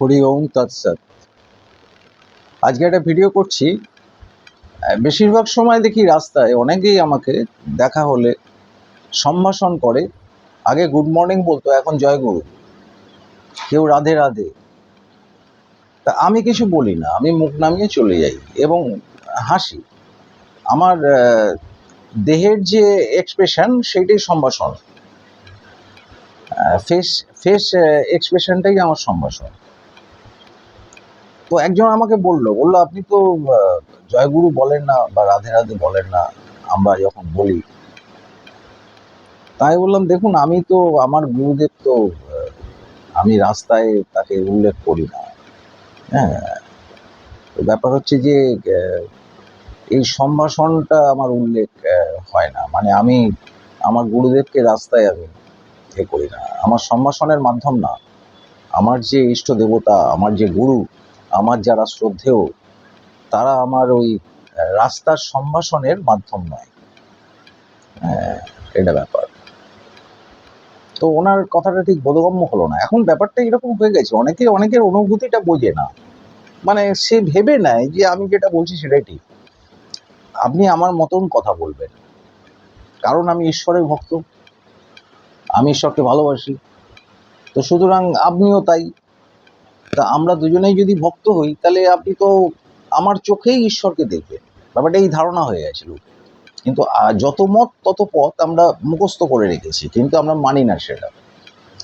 হরি ওম তৎসৎ। আজকে একটা ভিডিও করছি। বেশিরভাগ সময় দেখি রাস্তায় অনেকেই আমাকে দেখা হলে সম্ভাষণ করে, আগে গুড মর্নিং বলতো, এখন জয় গুরু। কেউ রাধে রাধে। তা আমি কিছু বলি না, আমি মুখ নামিয়ে চলে যাই এবং হাসি। আমার দেহের যে এক্সপ্রেশন সেইটাই সম্ভাষণ। ফেস ফেস এক্সপ্রেশনটাই আমার সম্ভাষণ। তো একজন আমাকে বলল বলল, আপনি তো জয়গুরু বলেন না বা রাধে রাধে বলেন না, আমরা যখন বলি। তাই বললাম, দেখুন, আমি তো, আমার গুরুদেব তো আমি রাস্তায় তাকে উল্লেখ করি না। হ্যাঁ ব্যাপার হচ্ছে যে এই সম্ভাষণটা আমার উল্লেখ হয় না। মানে আমি আমার গুরুদেবকে রাস্তায় আমি এ করি না। আমার সম্ভাষণের মাধ্যম না। আমার যে ইষ্ট দেবতা, আমার যে গুরু আমার যারা শ্রদ্ধেয়, তারা আমার ওই রাস্তার সম্ভাষণের মাধ্যম নয়। এটা ব্যাপার। তো ওনার কথাটা ঠিক বোধগম্য হলো না। এখন ব্যাপারটা এরকম হয়ে গেছে, অনেকে, অনেকের অনুভূতিটা বোঝে না। মানে সে ভেবে নেয় যে আমি যেটা বলছি সেটাই ঠিক। আপনি আমার মতন কথা বলবেন। কারণ আমি ঈশ্বরের ভক্ত। আমি ঈশ্বরকে ভালোবাসি। তো সুতরাং আপনিও তাই তা আমরা দুজনেই যদি ভক্ত হই, তাহলে আপনি তো আমার চোখেই ঈশ্বরকে দেখবেন। ব্যাপারটা এই ধারণা হয়ে গেছিল। কিন্তু যত মত, তত পথ আমরা মুখস্থ করে রেখেছি, কিন্তু আমরা মানি না সেটা।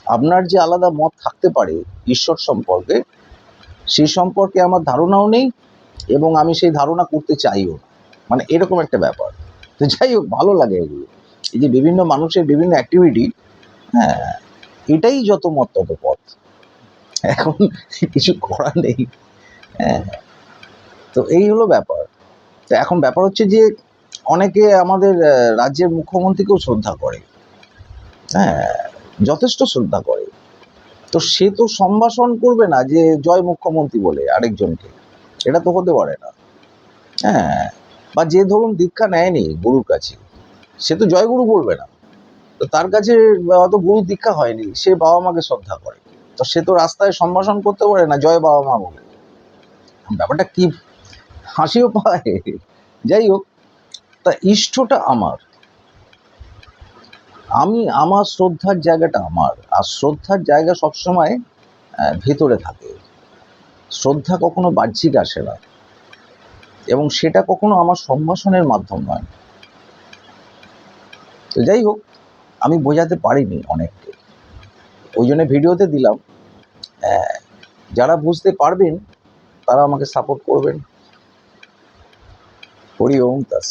আপনার যে আলাদা মত থাকতে পারে ঈশ্বর সম্পর্কে, সেই সম্পর্কে আমার ধারণাও নেই এবং আমি সেই ধারণা করতে চাইও না। মানে এরকম একটা ব্যাপার। তো যাই হোক, ভালো লাগে এগুলো। এই যে বিভিন্ন মানুষের বিভিন্ন অ্যাক্টিভিটি হ্যাঁ এটাই যত মত, তত পথ। এখন কিছু করার নেই। হ্যাঁ। তো এই হলো ব্যাপার। তো এখন ব্যাপার হচ্ছে যে, অনেকে আমাদের রাজ্যের মুখ্যমন্ত্রীকেও শ্রদ্ধা করে। হ্যাঁ যথেষ্ট শ্রদ্ধা করে। তো সে তো সম্ভাষণ করবে না যে, জয় মুখ্যমন্ত্রী বলে আরেকজনকে। এটা তো হতে পারে না। হ্যাঁ বা যে ধরুন দীক্ষা নেয়নি গুরুর কাছে, সে তো জয় গুরু বলবে না। তো তার কাছে অত গুরু দীক্ষা হয়নি, সে বাবা মাকে শ্রদ্ধা করে। তো সে তো রাস্তায় সম্ভাষণ করতে পারে না, জয় বাবা মা বলে। ব্যাপারটা কি? হাসিও পায়। যাই হোক, তা ইষ্টটা আমার। আমি, আমার শ্রদ্ধার জায়গাটা আমার। আর শ্রদ্ধার জায়গা সবসময় ভেতরে থাকে। শ্রদ্ধা কখনো বাহ্যিক আসে না। এবং সেটা কখনো আমার সম্ভাষণের মাধ্যম নয়। তো যাই হোক, আমি বোঝাতে পারিনি অনেককে। ওই জন্য ভিডিওতে দিলাম। যারা বুঝতে পারবেন তারা আমাকে সাপোর্ট করবেন। হরি ওম তার